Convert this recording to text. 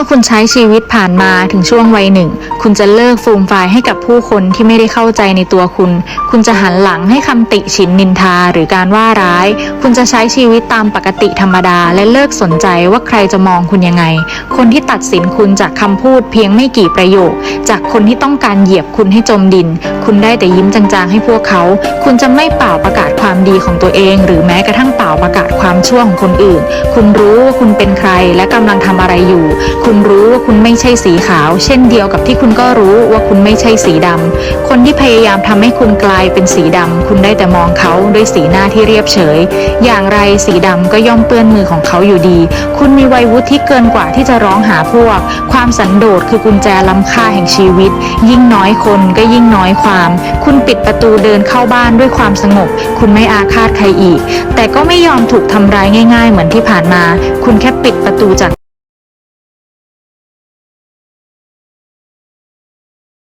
มื่อคุณใช้ชีวิตผ่านมาถึงช่วงวัยหนึ่งคุณจะเลิกฟูมฟายให้กับผู้คนที่ไม่ได้เข้าใจในตัวคุณ คุณจะหันหลังให้คำติฉินนินทาหรือการว่าร้าย คุณจะใช้ชีวิตตามปกติธรรมดา และเลิกสนใจว่าใครจะมองคุณยังไง คนที่ตัดสินคุณจากคำพูดเพียงไม่กี่ประโยค จากคนที่ต้องการเหยียบคุณให้จมดิน คุณได้แต่ยิ้มจางๆให้พวกเขา คุณจะไม่เป่าประกาศความดีของตัวเอง หรือแม้กระทั่งเป่าประกาศความชั่วของคนอื่น คุณรู้ว่าคุณเป็นใครและกำลังทำอะไรอยู่ คุณ รู้ว่าคุณไม่ใช่สีขาว เช่นเดียวกับที่คุณก็รู้ว่าคุณไม่ใช่สีดำ คนที่พยายามทำให้คุณกลายเป็นสีดำ คุณได้แต่มองเขาด้วยสีหน้าที่เรียบเฉย อย่างไรสีดำก็ย่อมเปื้อนมือของเขาอยู่ดี คุณมีวัยวุฒิที่เกินกว่าที่จะร้องหาพวก ความสันโดษคือกุญแจล้ำค่าแห่งชีวิต ยิ่งน้อยคนก็ยิ่งน้อยความ คุณปิดประตูเดินเข้าบ้านด้วยความสงบ คุณไม่อาฆาตใครอีก แต่ก็ไม่ยอมถูกทำร้ายง่าย ๆ เหมือนที่ผ่านมา คุณแค่ปิดประตูจาก